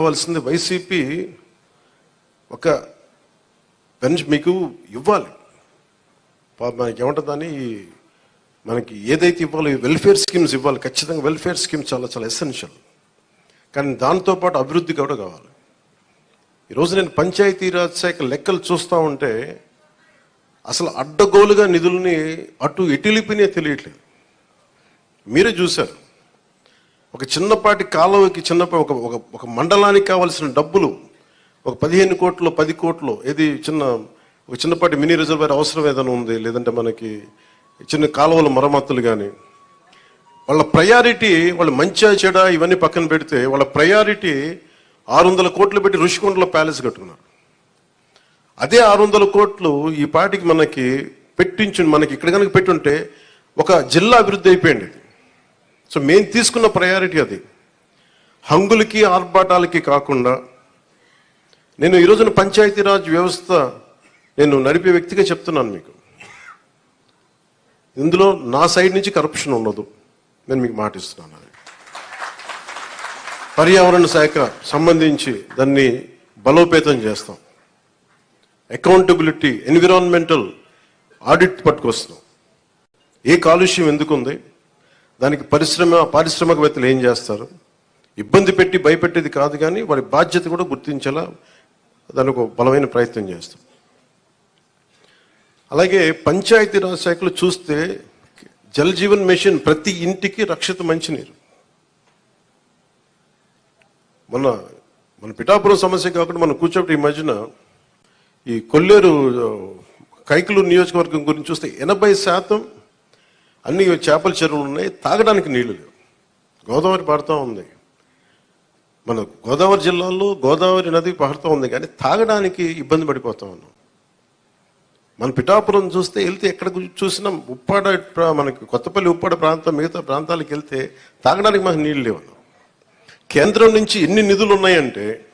కావాల్సింది వైసీపీ ఒక పెన్షన్ మీకు ఇవ్వాలి. మనకి ఏమంటుందని మనకి ఏదైతే ఇవ్వాలో వెల్ఫేర్ స్కీమ్స్ ఇవ్వాలి. ఖచ్చితంగా వెల్ఫేర్ స్కీమ్స్ చాలా చాలా ఎసెన్షియల్ కానీ దాంతోపాటు అభివృద్ధి కూడా కావాలి. ఈరోజు నేను పంచాయతీరాజ్ శాఖ లెక్కలు చూస్తూ ఉంటే అసలు అడ్డగోలుగా నిధుల్ని అటు ఎటు తెలియట్లేదు. మీరే చూశారు. ఒక చిన్నపాటి కాలువకి చిన్నపాటి ఒక ఒక ఒక మండలానికి కావాల్సిన డబ్బులు ఒక పదిహేను కోట్లు పది కోట్లు ఏది చిన్న ఒక చిన్నపాటి మినీ రిజర్వేర్ అవసరం ఏదైనా ఉంది లేదంటే మనకి చిన్న కాలువల మరమ్మతులు కానీ వాళ్ళ ప్రయారిటీ వాళ్ళు మంచిగా చెడ ఇవన్నీ పక్కన పెడితే వాళ్ళ ప్రయారిటీ ఆరు వందల కోట్లు పెట్టి ఋషికొండలో ప్యాలెస్ కట్టుకున్నారు. అదే ఆరు వందల కోట్లు ఈ పాటికి మనకి పెట్టించు మనకి ఇక్కడ కనుక పెట్టుంటే ఒక జిల్లా అభివృద్ధి అయిపోయింది. సో మేము తీసుకున్న ప్రయారిటీ అది. హంగులకి ఆర్భాటాలకి కాకుండా నేను ఈ రోజున పంచాయతీరాజ్ వ్యవస్థ నేను నడిపే వ్యక్తిగా చెప్తున్నాను మీకు. ఇందులో నా సైడ్ నుంచి కరప్షన్ ఉండదు. నేను మీకు మాటిస్తున్నాను అది. పర్యావరణ శాఖ సంబంధించి దాన్ని బలోపేతం చేస్తాం. అకౌంటబిలిటీ ఎన్విరాన్మెంటల్ ఆడిట్ పట్టుకొస్తున్నాం. ఏ కాలుష్యం ఎందుకు ఉంది దానికి పరిశ్రమ పారిశ్రామికవేత్తలు ఏం చేస్తారు? ఇబ్బంది పెట్టి భయపెట్టేది కాదు కానీ వారి బాధ్యత కూడా గుర్తించేలా దానికి ఒక బలమైన ప్రయత్నం చేస్తాం అలాగే పంచాయతీరాజ్ శాఖలు చూస్తే జల్ జీవన్ మిషన్ ప్రతి ఇంటికి రక్షిత మంచినీరు. మన మన పిఠాపురం సమస్య కాకుండా మనం కూర్చోబెట్టి ఈ మధ్యన ఈ కొల్లేరు కైకలూరు నియోజకవర్గం గురించి చూస్తే ఎనభై శాతం అన్ని చేపల చెరువులు ఉన్నాయి తాగడానికి నీళ్ళు లేవు. గోదావరి పారుతూ ఉంది. మన గోదావరి జిల్లాలో గోదావరి నది పారుతూ ఉంది కానీ తాగడానికి ఇబ్బంది పడిపోతా ఉన్నాం. మన పిఠాపురం చూస్తే వెళ్తే ఎక్కడ చూసినా ఉప్పాడ మనకి కొత్తపల్లి ఉప్పాడ ప్రాంతం మిగతా ప్రాంతాలకు వెళ్తే తాగడానికి మాకు నీళ్ళు లేవు. కేంద్రం నుంచి ఎన్ని నిధులు ఉన్నాయంటే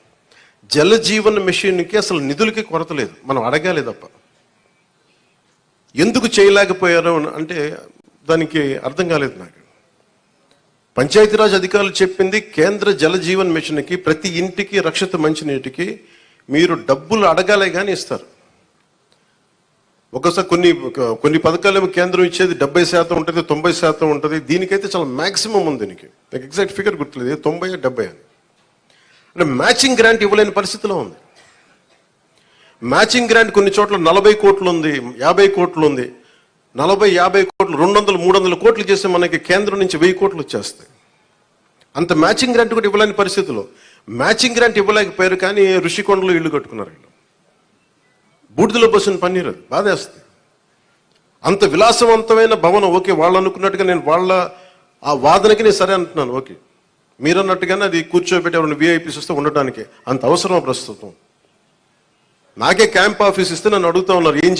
జల జీవన మిషన్కి అసలు నిధులకి కొరత లేదు. మనం అడగాలి తప్ప. ఎందుకు చేయలేకపోయారు అంటే దానికి అర్థం కాలేదు నాకు. పంచాయతీరాజ్ అధికారులు చెప్పింది కేంద్ర జల జీవన్ మిషన్కి ప్రతి ఇంటికి రక్షిత మంచినీటికి మీరు డబ్బులు అడగాలే కానీ ఇస్తారు. ఒకసారి కొన్ని కొన్ని పథకాలు కేంద్రం ఇచ్చేది డెబ్బై శాతం ఉంటుంది తొంభై శాతం ఉంటుంది. దీనికైతే చాలా మ్యాక్సిమం ఉంది దీనికి. నాకు ఎగ్జాక్ట్ ఫిగర్ గుర్తులేదు తొంభై డెబ్బై అని. అంటే మ్యాచింగ్ గ్రాంట్ ఇవ్వలేని పరిస్థితిలో ఉంది. మ్యాచింగ్ గ్రాంట్ కొన్ని చోట్ల నలభై కోట్లు ఉంది యాభై కోట్లు ఉంది. నలభై యాభై కోట్లు రెండు వందలు మూడు వందల కోట్లు చేస్తే మనకి కేంద్రం నుంచి వెయ్యి కోట్లు వచ్చేస్తాయి. అంత మ్యాచింగ్ గ్రాంట్ కూడా ఇవ్వలేని పరిస్థితిలో. మ్యాచింగ్ గ్రాంట్ ఇవ్వలేకపోయారు కానీ ఋషికొండలో ఇల్లు కట్టుకున్నారు వీళ్ళు. బూడిదలో బస్సును పన్నీరు అది. బాధేస్తుంది. అంత విలాసవంతమైన భవనం ఓకే వాళ్ళు అనుకున్నట్టుగా నేను వాళ్ళ ఆ వాదనకి నేను సరే అంటున్నాను ఓకే. మీరు అన్నట్టుగానే అది కూర్చోబెట్టి ఎవరిని విఐపీస్ వస్తే ఉండటానికి. అంత అవసరం ప్రస్తుతం? నాకే క్యాంప్ ఆఫీస్ ఇస్తే నన్ను అడుగుతా ఉన్నారు ఏం చేయాలి?